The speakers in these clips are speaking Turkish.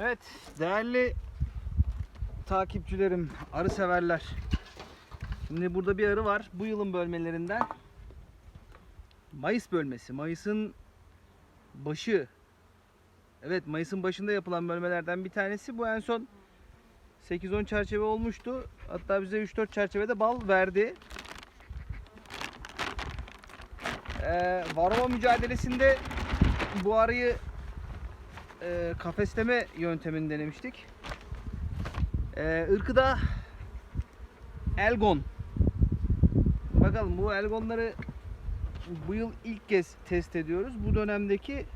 Evet değerli takipçilerim, arı severler. Şimdi burada bir arı var. Bu yılın bölmelerinden. Mayıs bölmesi. Mayıs'ın başı. Evet Mayıs'ın başında yapılan bölmelerden bir tanesi. Bu en son 8-10 çerçeve olmuştu. Hatta bize 3-4 çerçevede bal verdi. Ee, varroa mücadelesinde bu arıyı e, kafesleme yöntemini denemiştik. E, ırkı da Elgon. Bakalım bu Elgonları bu yıl ilk kez test ediyoruz. Bu dönemdeki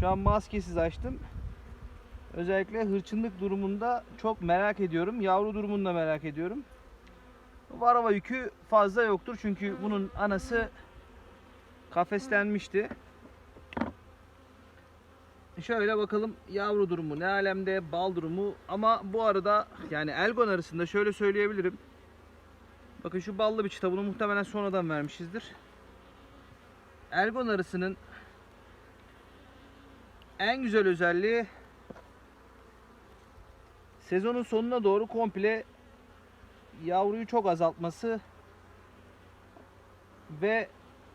şu an maskesiz açtım. Özellikle hırçınlık durumunda çok merak ediyorum. Yavru durumunu da merak ediyorum. Varava yükü fazla yoktur çünkü bunun anası kafeslenmişti. Şöyle bakalım yavru durumu ne alemde bal durumu ama bu arada yani Elgon arasında şöyle söyleyebilirim. Bakın şu ballı bir çıta bunu muhtemelen sonradan vermişizdir. Elgon arısının en güzel özelliği sezonun sonuna doğru komple yavruyu çok azaltması ve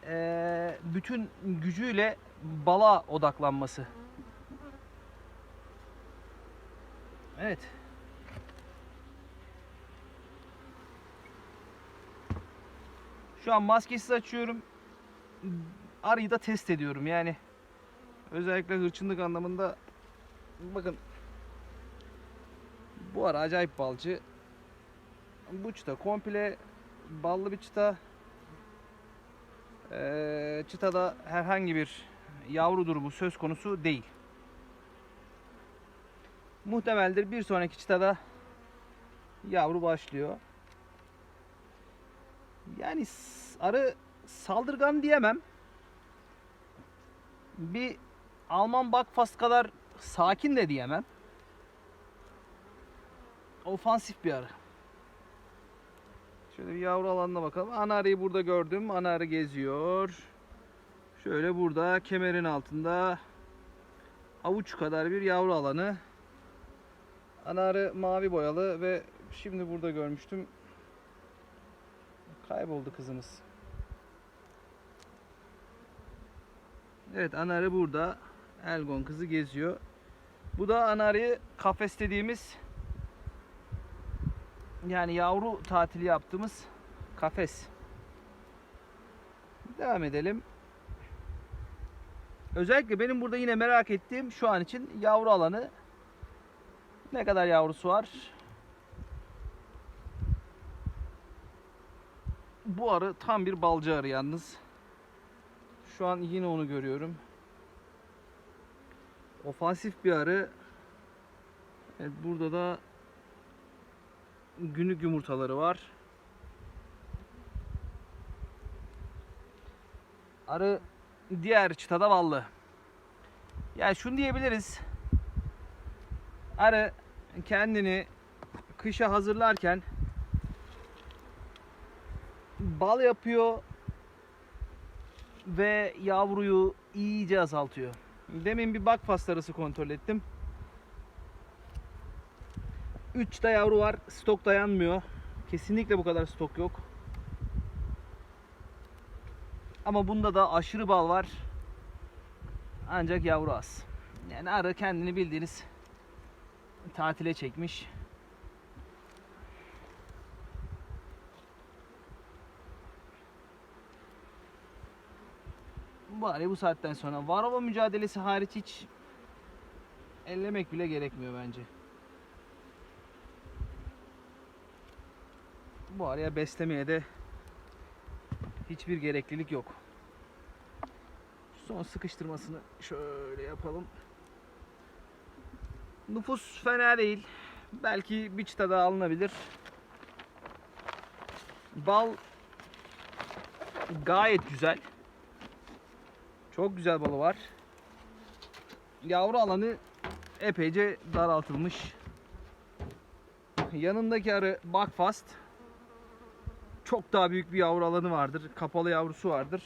eee, bütün gücüyle bala odaklanması. Evet. Şu an maskesiz açıyorum. Arıyı da test ediyorum yani. Özellikle hırçınlık anlamında bakın bu ara acayip balcı. Bu çıta komple ballı bir çıta. Ee, çıtada herhangi bir yavru durumu söz konusu değil. Muhtemeldir bir sonraki çıtada yavru başlıyor. Yani arı saldırgan diyemem. Bir Alman Buckfast kadar sakin de diyemem. Ofansif bir arı. Şöyle bir yavru alanına bakalım. Ana arıyı burada gördüm. Ana arı geziyor. Şöyle burada kemerin altında avuç kadar bir yavru alanı. Ana arı mavi boyalı ve şimdi burada görmüştüm. Kayboldu kızımız. Evet ana arı burada. Elgon kızı geziyor. Bu da ana arıyı kafeslediğimiz yani yavru tatili yaptığımız kafes. Devam edelim. Özellikle benim burada yine merak ettiğim şu an için yavru alanı. Ne kadar yavrusu var? Bu arı tam bir balcı arı yalnız. Şu an yine onu görüyorum. Ofansif bir arı. Evet, burada da günlük yumurtaları var. Arı diğer çıtada ballı. Yani şunu diyebiliriz. Arı kendini kışa hazırlarken bal yapıyor ve yavruyu iyice azaltıyor. Demin bir bak pastarası kontrol ettim. 3 da yavru var. Stok dayanmıyor. Kesinlikle bu kadar stok yok. Ama bunda da aşırı bal var. Ancak yavru az. Yani arı kendini bildiğiniz tatile çekmiş. Arayı bu saatten sonra varova mücadelesi hariç hiç ellemek bile gerekmiyor bence. Bu araya beslemeye de hiçbir gereklilik yok. Son sıkıştırmasını şöyle yapalım. Nüfus fena değil. Belki bir çıta alınabilir. Bal gayet güzel. Çok güzel balı var. Yavru alanı epeyce daraltılmış. Yanındaki arı Buckfast. Çok daha büyük bir yavru alanı vardır. Kapalı yavrusu vardır.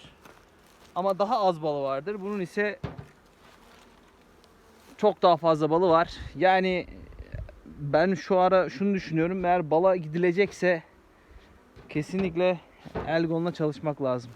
Ama daha az balı vardır. Bunun ise çok daha fazla balı var. Yani ben şu ara şunu düşünüyorum. Eğer bala gidilecekse kesinlikle Elgon'la çalışmak lazım.